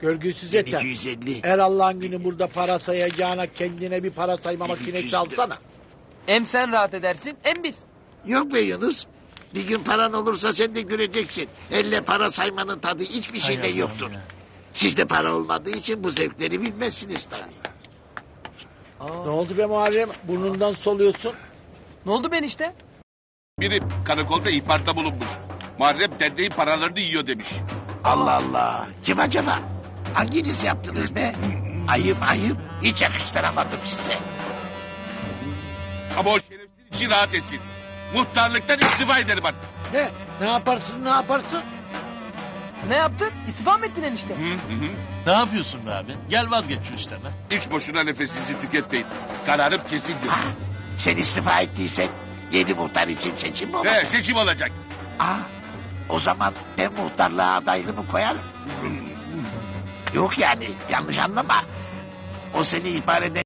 Görgüsüz yeter. 1250. Her Allah'ın günü burada para sayacağına kendine bir para sayma makinesi 1200 alsana. Hem sen rahat edersin hem biz. Yok be Yunus. Bir gün paran olursa sen de göreceksin. Elle para saymanın tadı hiçbir şeyde yoktur. Sizde para olmadığı için bu zevkleri bilmezsiniz tabii. Ne oldu be Muharrem? Burnundan soluyorsun. Ne oldu ben işte? Biri karakolda ihbarda bulunmuş. Muharrem derneğin paralarını yiyor demiş. Allah Allah. Kim acaba? Hanginiz yaptınız be? Ayıp ayıp. Hiç yakıştıramadım size. Ama o şerefsiz için rahat etsin. Muhtarlıktan istifa ederim artık. Ne? Ne yaparsın ne yaparsın? Ne yaptın? İstifa mı ettin enişte? Ne yapıyorsun be abi? Gel vazgeç şu işlerden. Hiç boşuna nefesinizi tüketmeyin. Kararım kesindir. Ah, sen istifa ettiysen yeni muhtar için seçim mi olacak? Ve seçim olacak. Aa, o zaman ben muhtarlığa adaylığımı koyarım. Yok yani yanlış anlama. O seni ihbar eden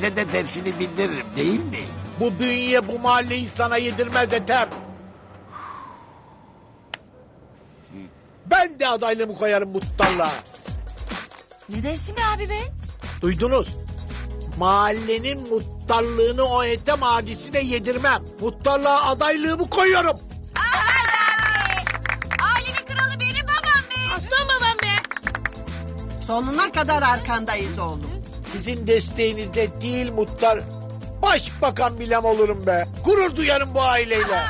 de dersini bildiririm değil mi? Bu bünye bu mahalleyi sana yedirmez Ethem. Ben de adaylığımı koyarım muhtarlığa. Ne dersin be abi be? Duydunuz? Mahallenin muhtarlığını o Ethem hadisine yedirmem. Muhtarlığa adaylığımı koyuyorum. Sonuna kadar arkandayız oğlum. Sizin desteğinizde değil muhtar. Başbakan bilem olurum be. Gurur duyarım bu aileyle.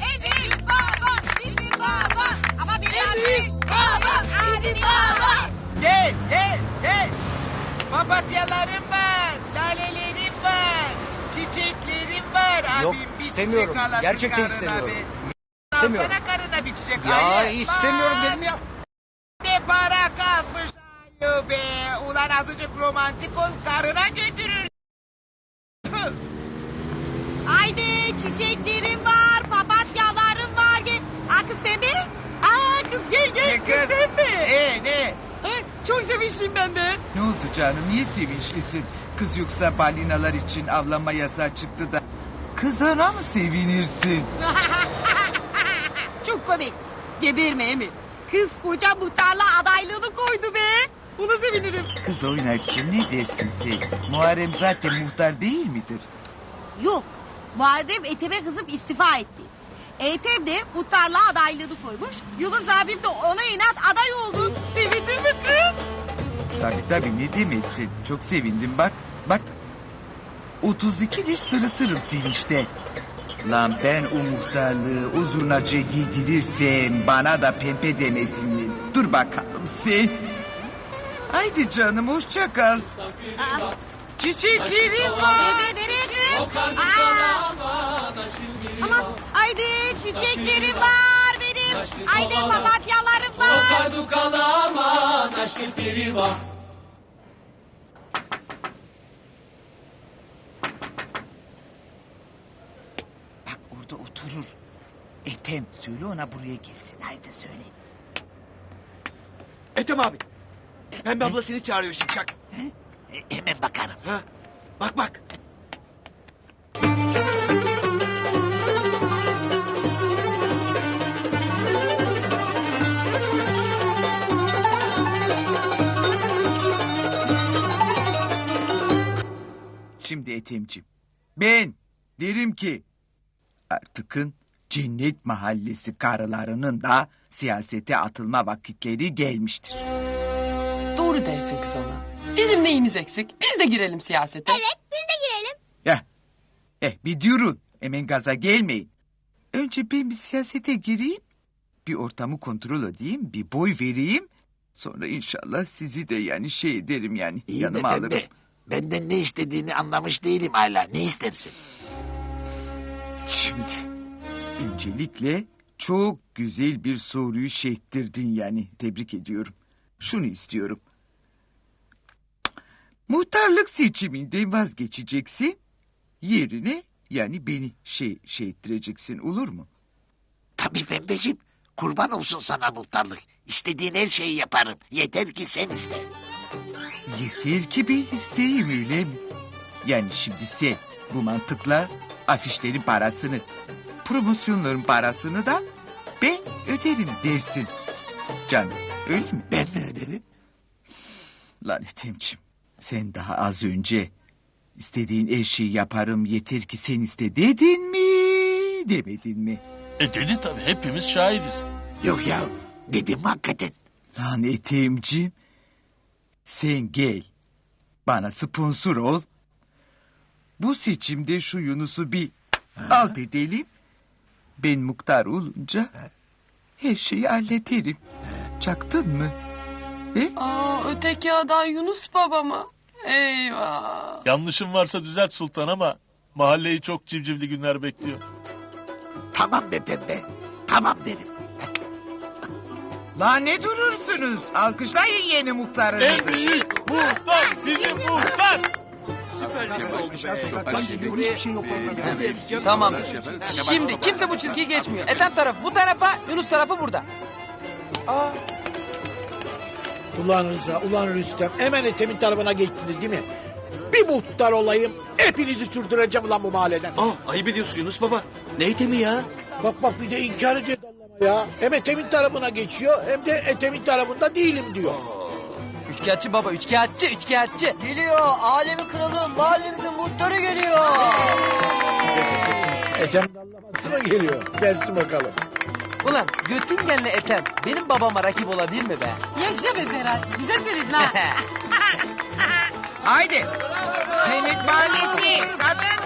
En büyük baba, bizim baba. Ama benim en büyük baba, bizim baba. Gel gel gel. Papatyalarım var, lalelerim var, çiçeklerim var. Yok, Abim bir istemiyorum. çiçek alasın Gerçekten karına istemiyorum. be. İstemiyorum. Alsana karına bir çiçek. Ya Ay, istemiyorum bak, dedim ya. Ne para kalmış ayo be. Ulan azıcık romantik ol karına götürür. Tüh. Haydi çiçeklerim var, papatyalarım var. Gel. Aa kız pembe. Aa kız gel gel. Ne kız? Ee ne? Ay, çok sevinçliyim ben de. Ne oldu canım? Niye sevinçlisin? Kız yoksa balinalar için avlanma yasağı çıktı da. Kızına mı sevinirsin? Çok komik. Geberme mi? Kız koca muhtarlığa adaylığını koydu be. Buna sevinirim. Kız oynakçı ne dersin sen? Muharrem zaten muhtar değil midir? Yok. Muharrem Ethem'e kızıp istifa etti. Ethem de muhtarlığa adaylığını koymuş. Yunus abim de ona inat aday oldu. Sevindin mi kız? Tabii tabii ne demezsin. Çok sevindim bak. Bak. 32'dir sırıtırım sevinçte. Lan ben o muhtarlığı o zurnacıya giydirirsem bana da pempe demesinler. Dur bakalım sen. Haydi canım hoşça kal. Çiçeklerim var. Nereye nereye kız? Aa! Aman haydi çiçeklerim var benim. Haydi papatyalarım var. Bak orada oturur. Etem söyle ona buraya gelsin. Haydi söyle. Ethem abi. Pembe abla seni çağırıyor Şipşak. E, hemen bakarım. Ha? Bak bak. Şimdi Ethemciğim. Ben derim ki artıkın cennet mahallesi karılarının da siyasete atılma vakitleri gelmiştir. Doğru dersin kız ana. Bizim neyimiz eksik? Biz de girelim siyasete. Ya, eh bir durun. Hemen gaza gelmeyin. Önce ben bir siyasete gireyim. Bir ortamı kontrol edeyim. Bir boy vereyim. Sonra inşallah sizi de yani şey ederim yani. İyi de yanıma ben alırım. de benden ne istediğini anlamış değilim hala. Ne istersin? Şimdi öncelikle çok güzel bir soruyu şehittirdin yani. Tebrik ediyorum. Şunu istiyorum. Muhtarlık seçiminden vazgeçeceksin. Yerine yani beni şey şey ettireceksin olur mu? Tabii pembeciğim. Kurban olsun sana muhtarlık. İstediğin her şeyi yaparım. Yeter ki sen iste. Yeter ki ben isteyeyim öyle mi? Yani şimdi sen bu mantıkla afişlerin parasını, promosyonların parasını da ben öderim dersin. Canım öyle mi? Ben mi öderim? Lan Ethem'ciğim sen daha az önce istediğin her şeyi yaparım yeter ki sen iste dedin mi demedin mi? E dedi tabii hepimiz şahidiz. Yok ya dedim hakikaten. Lan Ethem'ciğim sen gel bana sponsor ol. Bu seçimde şu Yunus'u bir alt edelim. Ben muhtar olunca her şeyi hallederim. Çaktın mı? Aa, öteki aday Yunus baba mı? Eyvah. Yanlışım varsa düzelt sultan ama mahalleyi çok civcivli günler bekliyor. Tamam be pembe. Tamam derim. Lan ne durursunuz? Alkışlayın yeni muhtarınızı. En büyük muhtar bizim muhtar. Tamam. Şimdi kimse bu çizgiyi geçmiyor. Ethem tarafı bu tarafa, Yunus tarafı burada. Ulan Rıza, ulan Rüstem. Hemen Ethem'in tarafına geçtiniz değil mi? Bir muhtar olayım. Hepinizi sürdüreceğim ulan bu mahalleden. Aa ayıp ediyorsun Yunus baba. Ne etemi ya? Bak bak bir de inkar ediyor dallama ya. Hem Ethem'in tarafına geçiyor hem de Ethem'in tarafında değilim diyor. Üçkağıtçı baba, üçkağıtçı, üçkağıtçı. Geliyor alemi kralı mahallemizin muhtarı geliyor. Ethem dallaması mı geliyor? Gelsin bakalım. Ulan Göttingen'le Ethem benim babama rakip olabilir mi be? Yaşa be Ferhat. Bize söyledin ha. Haydi. Cennet Mahallesi. Kadın.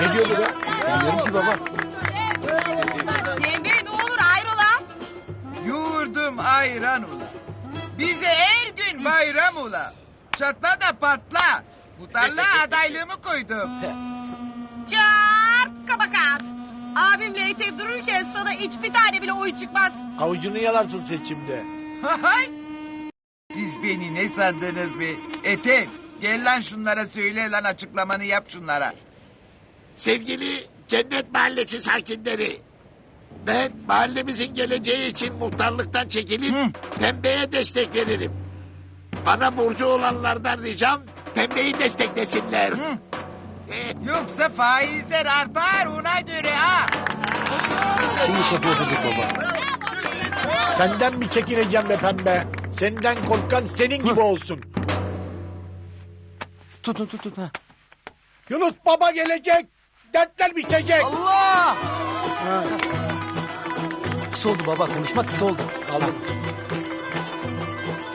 Ne diyor bu be? Bilmiyorum ki baba. Pembe ne olur hayrola? Yurdum ayran ula. Bize her gün bayram ula. Çatla da patla. Muhtarlığa adaylığımı koydum. Çart kabakat. Abimle Ethem dururken sana hiçbir tane bile oy çıkmaz. Avucunu yalarsın seçimde. Hay! Siz beni ne sandınız be? Etem gel lan şunlara söyle lan açıklamanı yap şunlara. Sevgili Cennet Mahallesi sakinleri. Ben mahallemizin geleceği için muhtarlıktan çekilip pembeye destek veririm. Bana burcu olanlardan ricam pembeyi desteklesinler. Yoksa faizler artar ona göre ha. İyi iş yapıyor dedik baba. Senden mi çekineceğim be pembe? Senden korkan senin gibi olsun. Tutun tut tut. Ha. Yunus baba gelecek. Dertler bitecek. Allah! Ha, Kısa oldu baba, konuşma kısa oldu. aldım.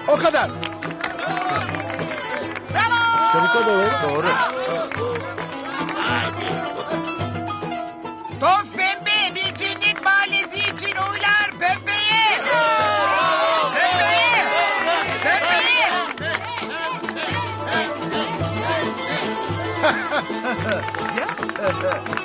O kadar. Ne kadar? Doğru. Toz pembe bir cennet mahallesi için oylar pembeye. Pembeye. Pembeye. ya.